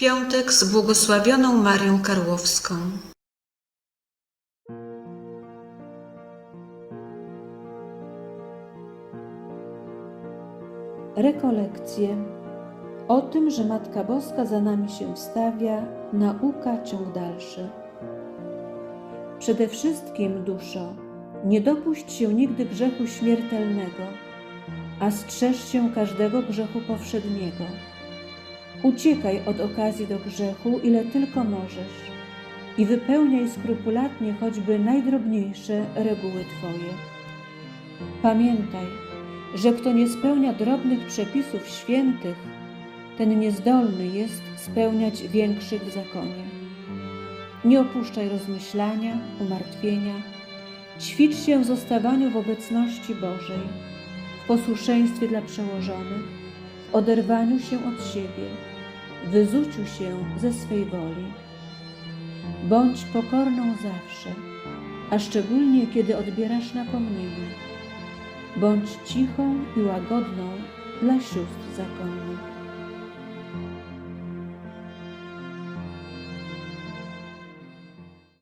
Piątek z błogosławioną Marią Karłowską. Rekolekcje. O tym, że Matka Boska za nami się wstawia, nauka ciąg dalszy. Przede wszystkim, duszo, nie dopuść się nigdy grzechu śmiertelnego, a strzeż się każdego grzechu powszedniego. Uciekaj od okazji do grzechu, ile tylko możesz i wypełniaj skrupulatnie choćby najdrobniejsze reguły Twoje. Pamiętaj, że kto nie spełnia drobnych przepisów świętych, ten niezdolny jest spełniać większych w zakonie. Nie opuszczaj rozmyślania, umartwienia, ćwicz się w zostawaniu w obecności Bożej, w posłuszeństwie dla przełożonych, oderwaniu się od siebie, wyzuciu się ze swej woli. Bądź pokorną zawsze, a szczególnie kiedy odbierasz napomnienia. Bądź cichą i łagodną dla sióstr zakonnych.